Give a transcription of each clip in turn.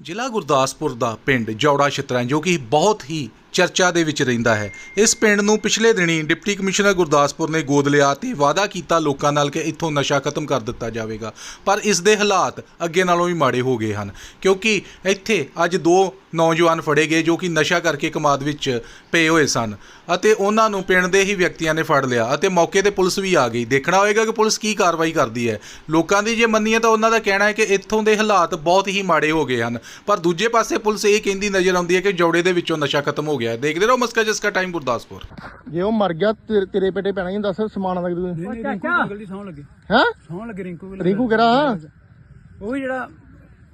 ਜ਼ਿਲ੍ਹਾ ਗੁਰਦਾਸਪੁਰ ਦਾ ਪਿੰਡ ਜੌੜਾ ਛਿੱਤਰਾਂ ਜੋ ਕਿ ਬਹੁਤ ਹੀ ਚਰਚਾ ਦੇ ਵਿੱਚ ਰਹਿੰਦਾ ਹੈ। ਇਸ ਪਿੰਡ ਨੂੰ ਪਿਛਲੇ ਦਿਨੀ ਡਿਪਟੀ ਕਮਿਸ਼ਨਰ ਗੁਰਦਾਸਪੁਰ ਨੇ ਗੋਦ ਲਿਆ ਤੇ ਵਾਅਦਾ ਕੀਤਾ ਲੋਕਾਂ ਨਾਲ ਕਿ ਇੱਥੋਂ ਨਸ਼ਾ ਖਤਮ ਕਰ ਦਿੱਤਾ ਜਾਵੇਗਾ। ਪਰ ਇਸ ਦੇ ਹਾਲਾਤ ਅੱਗੇ ਨਾਲੋਂ ਵੀ ਮਾੜੇ ਹੋ ਗਏ ਹਨ। ਕਿਉਂਕਿ ਇੱਥੇ ਅੱਜ ਦੋ ਨੌਜਵਾਨ ਫੜੇ ਗਏ ਜੋ ਕਿ ਨਸ਼ਾ ਕਰਕੇ ਕਮਾਦ ਵਿੱਚ ਪਏ ਹੋਏ ਸਨ ਅਤੇ ਉਹਨਾਂ ਨੂੰ ਪਿੰਡ ਦੇ ਹੀ ਵਿਅਕਤੀਆਂ ਨੇ ਫੜ ਲਿਆ ਅਤੇ ਮੌਕੇ ਤੇ ਪੁਲਿਸ ਵੀ ਆ ਗਈ। ਦੇਖਣਾ ਹੋਏਗਾ ਕਿ ਪੁਲਿਸ ਕੀ ਕਾਰਵਾਈ ਕਰਦੀ ਹੈ। ਲੋਕਾਂ ਦੀ ਜੇ ਮੰਨੀਏ ਤਾਂ ਉਹਨਾਂ ਦਾ ਕਹਿਣਾ ਹੈ ਕਿ ਇੱਥੋਂ ਦੇ ਹਾਲਾਤ ਬਹੁਤ ਹੀ ਮਾੜੇ ਹੋ ਗਏ ਹਨ। ਪਰ ਦੂਜੇ ਪਾਸੇ ਪੁਲਿਸ ਇਹ ਕਹਿੰਦੀ ਨਜ਼ਰ ਆਉਂਦੀ ਹੈ ਕਿ ਜੌੜੇ ਦੇ ਵਿੱਚੋਂ ਨਸ਼ਾ ਖਤਮ ਹੋ ਗਿਆ। ਦੇਖਦੇ ਰਹੋ ਮਸਕਾ ਜਸਕਾ ਟਾਈਮ ਗੁਰਦਾਸਪੁਰ। ਜੇ ਉਹ ਮਰ ਗਿਆ ਤੇਰੇ ਤੇਰੇ ਪੇਟੇ ਪੈਣਾ ਹੀ ਦੱਸ ਸਮਾਨ ਲੱਗ ਦੂ ਨਹੀਂ ਰਿੰਕੂ ਗਗਲ ਦੀ ਸੌਣ ਲੱਗੇ। ਹੈ? ਸੌਣ ਲੱਗੇ ਰਿੰਕੂ ਵੀ ਰਿੰਕੂ ਕਿਹੜਾ? ਉਹ ਜਿਹੜਾ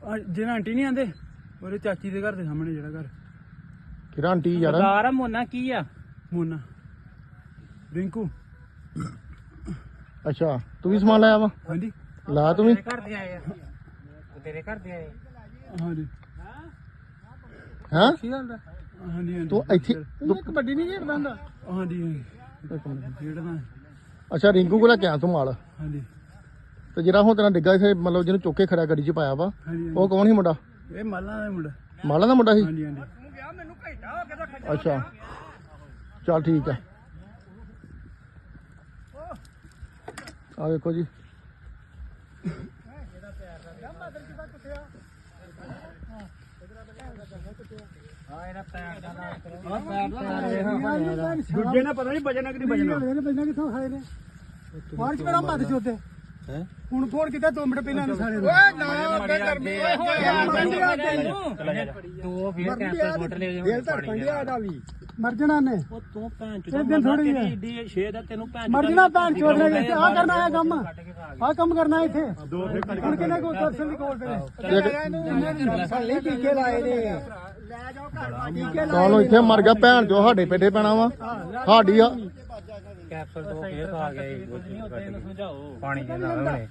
ਆਹ ਜਿਹੜਾ ਆਂਟੀ ਨਹੀਂ ਆਂਦੇ ਉਹਦੇ ਚਾਚੀ ਦੇ ਘਰ ਦੇ ਸਾਹਮਣੇ ਜਿਹੜਾ ਘਰ। ਕਿਹੜਾ ਆਂਟੀ ਯਾਰ? ਦਾਰਾ ਮੋਨਾ ਕੀ ਆ? ਮੋਨਾ। ਰਿੰਕੂ। ਅੱਛਾ ਤੂੰ ਵੀ ਸਮਾਨ ਲਾਇਆ ਵਾ? ਹਾਂਜੀ। ਲਾ ਤੂੰ ਵੀ। ਤੇਰੇ ਘਰ ਦੇ ਆਏ ਆ। ਤੇਰੇ ਘਰ ਦੇ ਆਏ। ਹਾਂਜੀ। ਹੈ? ਕੀ ਗੱਲ ਹਾਂਜੀ ਹਾਂਜੀ। ਤੂੰ ਇੱਥੇ ਤੂੰ ਕਬੱਡੀ ਨਹੀਂ ਖੇਡਦਾ ਹੁੰਦਾ ਹਾਂਜੀ ਖੇਡਦਾ ਅੱਛਾ ਰਿੰਕੂ ਕੋਲ ਕਿਹਾ ਤੂੰ ਮਾਲ। ਹਾਂਜੀ। ਤੇ ਜਿਹੜਾ ਹੁਣ ਤੇਰਾ ਡਿੱਗਾ ਇਥੇ ਮਤਲਬ ਜਿਹਨੂੰ ਚੁੱਕ ਕੇ ਖੜਾ ਗੱਡੀ 'ਚ ਪਾਇਆ ਵਾ ਹਾਂਜੀ ਉਹ ਕੌਣ ਸੀ ਮੁੰਡਾ? ਇਹ ਮਾਲਾ ਦਾ ਮੁੰਡਾ। ਮਾਲਾ ਦਾ ਮੁੰਡਾ ਸੀ? ਹਾਂਜੀ ਹਾਂਜੀ। ਅੱਛਾ। ਚੱਲ ਠੀਕ ਹੈ ਆ ਵੇਖੋ ਜੀ। ਦੂਜੇ ਨਾਲ ਪਤਾ ਨਹੀਂ ਬਜਣਾ ਕਿ ਨਹੀਂ ਬਜਣਾ ਇਹਨੇ ਪੈਸਾ ਕਿੱਥੋਂ ਖਾਏ ਨੇ? ਮਾਰਚ ਮੇਰਾ ਮੱਦ ਚੋਤੇ। ਹੁਣ ਫੋਨ ਕੀਤਾ 2 ਮਿੰਟ ਪਹਿਲਾਂ ਨੇ ਸਾਰੇ ਨੂੰ। ਓਏ ਨਾ ਅੱਗੇ ਕਰਮੀ ਤੂੰ ਫੇਰ ਕੈਂਪਸ ਸੁੱਟ ਲੈ ਦਿਲ ਧੜ ਪੰਡਿਆ ਦਾ ਵੀ। ਮਰ ਜਣਾ ਨੇ ਉਹ ਤੂੰ ਭੈਣ ਇਹ ਦਿਨ ਥੋੜੀ ਹੈ। ਦੀ ਛੇ ਦਾ ਤੈਨੂੰ ਭੈਣ ਮਰ ਜਣਾ ਭੈਣ ਚੋਦ ਨੇ ਇੱਥੇ ਆ ਕਰਨਾ ਆ ਕੰਮ। ਆ ਕੰਮ ਕਰਨਾ ਇੱਥੇ। ਹੁਣ ਕਿਨੇ ਕੋ ਦਰਸ਼ਨ ਦੀ ਕੋਲ ਤੇ ਸਾਲੇ ਟੀਕੇ ਲਾਏ ਨੇ ਲੈ ਜਾਓ ਘਰ ਟੀਕੇ ਕਾਲੋਂ ਇੱਥੇ ਮਰ ਗਿਆ ਭੈਣ ਜੋ ਸਾਡੇ ਪੇਟੇ ਪੈਣਾ ਵਾ। ਸਾਡੀ ਆ। ਕੈਪਸੂਲ ਤੋਂ ਫੇਰ ਖਾ ਗਿਆ ਇਹ ਪਾਣੀ ਦੇ ਨਾਲ ਉਹਨੇ।